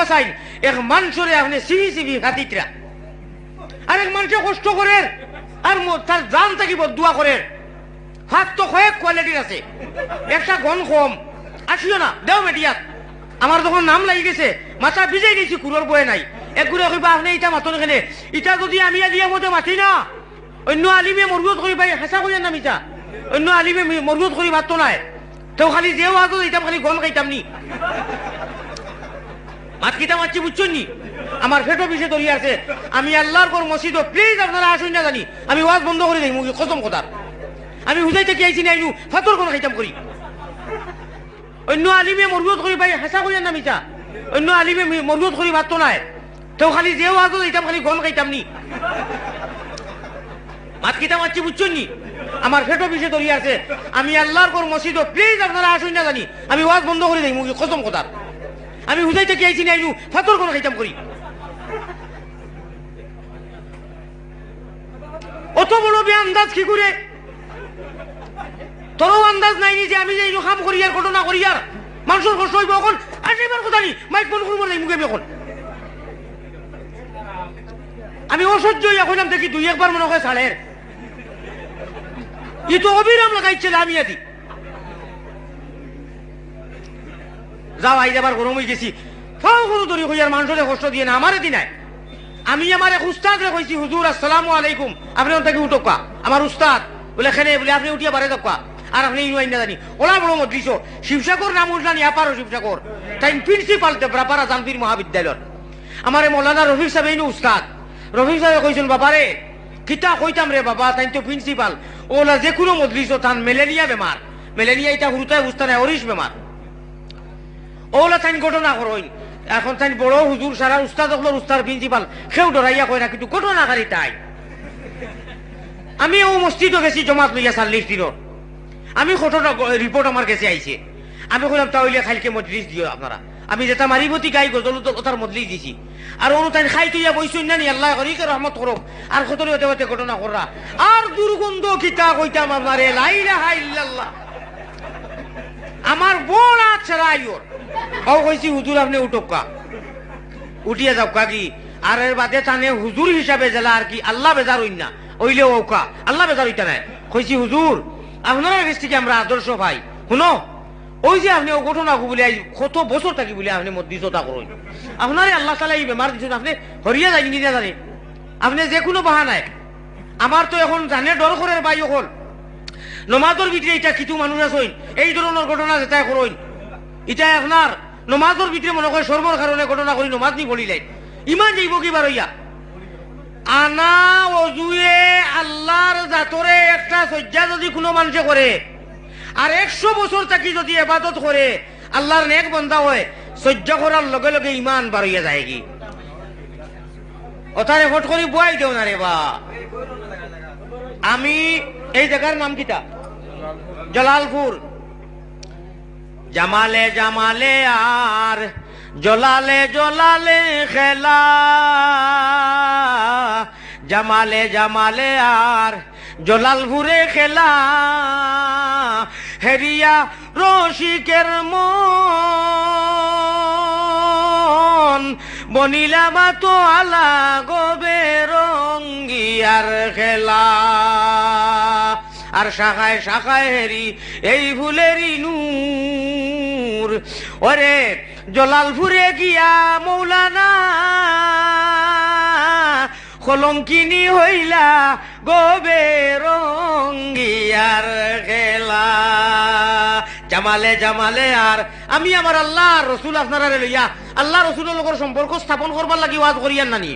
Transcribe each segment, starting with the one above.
বাসাইন এক মানুষরে আপনি CB CB মানুষে কষ্ট করে, আর তার জান থাকি বদুয়া করে। হাত তো কয়েক কোয়ালিটির আছে। একটা কম। আসিও না, দেও মেডিয়াত আমার যখন নাম লাগি গেছে, মাথা ভিজাই দিয়েছি কুলোর বয়ে নাই। এক ঘুরে কইবা, আপনি ইটা মাতন খেলে ইটা যদি আমি আলিয়া মতে মাতি না, অন্য আলিমে মরগুত করি পাই, হেঁচা করি নাম ইটা। অন্য আলিমে মরগুত করি মাতো নাই তো খালি যেও আজ ইতাম খালি গন খাইতাম নি। মাত কিতা মারছি বুঝছ নি? আমার ফেটো পিছে দড়িয়ে আছে। আমি আল্লাহর পর মসজিদ প্লিজ আপনারা আসুন না জানি। আমি ওয়াজ বন্ধ করে দিই, মুখে কসম কথা। আমি হুজাইতে কি আইছি না আইনু? ফাতর কোন খাইতাম করি। অন্য আলিমে মরগুত করি ভাই, হেঁচা করি না মিতা অন্য আলিমে মরগুত করি ভাত নাই। তো খালি যেও আজ ইতাম খালি গন খাইতাম নি। মাত কিতা মারছি বুঝছ নি? আমার ফেটো পিছে দড়িয়ে আছে। আমি আল্লাহর পর মসজিদ প্লিজ আপনারা আসুন না জানি। আমি ওয়াজ বন্ধ করে দিই, মুখে কসম কথা। আমি হুজাইতে কি আইছি না ফাতর কোন খাইতাম করি। অত বড় বে আন্দাজ কি করে? তোরও আন্দাজ নাই যে আমি যে কাম করি আর ঘটনা করি আর মানুষের কষ্ট হইব এখন আসিবার কথা নি মাইক বন্ধ করব নাই মুখে এখন আমি অসহ্য হইয়া কইলাম, দেখি দুই একবার মনে হয় সাড়ের ই তো অবিরাম লাগাইছিল আমি আদি। যাও আই যাবার গরম হয়ে গেছি। ফাও গরু ধরি হইয়ার মানুষের কষ্ট দিয়ে না আমারে দিনায় আমি আমার এক উস্তাদ কইছি হুজুর আসসালামু আলাইকুম। আপনি ওন থেকে উঠোকা আমার উস্তাদ। বলে খেলে বলে, আপনি উঠিয়া বারে দক্কা আর আপনি ইউ আইনা জানি ওলা বড় মদ্রিস শিবসাগর নাম উঠলাম ইয়াপারও শিবসাগর তাই প্রিন্সিপাল ব্রাপারা জানবীর মহাবিদ্যালয় আমার মৌলানা রফিক সাহেব ইনু উস্তাদ। রফিক সাহেব কইছেন বাবারে কিতা কইতাম রে বাবা তাই তো প্রিন্সিপাল ওলা যে কোনো মদ্রিস তান মেলেরিয়া বেমার মেলেরিয়া এটা হুরুতায় বুঝতে নাই অরিস বেমার ওলা তাই ঘটনা করইন এখন তাই বড় হুজুর সারা উস্তাদ হলো উস্তাদ প্রিন্সিপাল সেও ডরাইয়া কয় না, কিন্তু ঘটনাকারী তাই। আমি ও মসজিদও গেছি, জমাত লইয়া চাল্লিশ দিনের আমি ঘটনা রিপোর্ট আমার কাছে আইছে আমি কইলাম তাহলে খাইলকে মজলিস দিও আপনারা। আমি যেটা মারিবতী গাই গজল ওটার মজলিস দিছি। আর অনু তাই খাই তুইয়া বইছুন না নি আল্লাহ করি কে রহমত করো আর খতরে হতে হতে ঘটনা কররা আর দুর্গন্ধ কিতা কইতাম আপনারে লাইলাহা ইল্লাল্লাহ। আমার বড় ছাড়া আইওর ও কইছি হুজুর আপনি উঠোকা উঠিয়ে যাও কি আর এর বাদে তানে হুজুর হিসাবে জেলা আর কি, আল্লাহ বেজার হইন না। ওইলে ওকা আল্লাহ বেজার হইতা নাই। কইছি, হুজুর, আপনারা কাছ থেকে আমরা আদর্শ ভাই। শুনো, ওই যে আপনি ঘটনা বলে কত বছর থাকি বলে আপনি মধ্যস্থতা করুন আপনারে আল্লাহ তালা এই বেমার দিচ্ছেন আপনি হরিয়া যাই নি জানে আপনি যে কোনো বাহানায় আমার তো এখন জানে ডর করে বাই হল। নমাজের ভিতরে এটা কিছু মানুষ আছে, এই ধরনের ঘটনা যেটা করইন এটা আপনার নমাজের ভিতরে মনে করে সর্বর কারণে ঘটনা করি নমাজ নি বলিলাই ইমান যাইব কি বারইয়া আনা অজুয়ে আল্লাহর জাতরে একটা সজ্জা যদি কোনো মানুষে করে, আর একশো বছর থাকি যদি এবাদত করে, আল্লাহর নেক বন্ধা হয় সহ্য করার লগে লগে ইমান বাড়িয়া যায় কি? ওটা রেকর্ড করি বুয়াই দেও না রে বা। আমি এই জায়গার নাম কিটা জলালপুর। জামালে জামালে আর, জলালে জলালে খেলা। জামালে জামালে আর জলালপুরে খেলা। হেরিয়া রসিকের মন, বনিলা বাতো আলা গবে রঙ্গিয়ার খেলা। আর শাখায় শাখায় হেরি, এই ফুলেরই নূর। ওরে জলালপুরে গিয়া মৌলানা, কলঙ্কিনী হইলা গবে রঙ্গিয়ার খেলা। জামালে জামালে আর আমি আমার আল্লাহ রসুল আপনারা লইয়া, আল্লাহ রসুলের লগর সম্পর্ক স্থাপন করবার লাগি ওয়াজ করিয়ান নানি।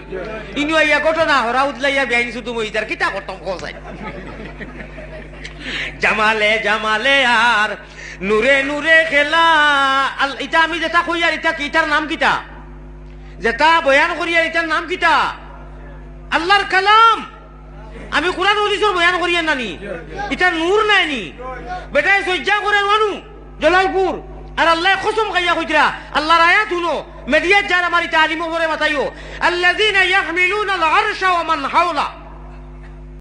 ইনু আইয়া ঘটনা হরা উদলাইয়া বেআইন শুধু মহিদার কিতা করতাম কসাই। জামালে জামালে আর নূরে নূরে খেলা আল- ইটা আমি যেটা কইয়ার ইটা কি ইটার নাম কিটা যেটা বয়ান করিয়ার ইটার নাম কিটা আল্লাহর কালাম আমি কোরআন হদিসর বয়ান করিয়ার নানি এটা নূর নাইনি বেটায় সজ্জা করে মানু জলালপুর আর আল্লাহ কসম খাইয়া কইতরা আল্লাহর আয়াত শুনো মেডিয়াত যার আমার ইটা আলিম করে মাতাইও আল্লাযীনা ইয়াহমিলুনা আল আরশা ওয়া মান হাওলা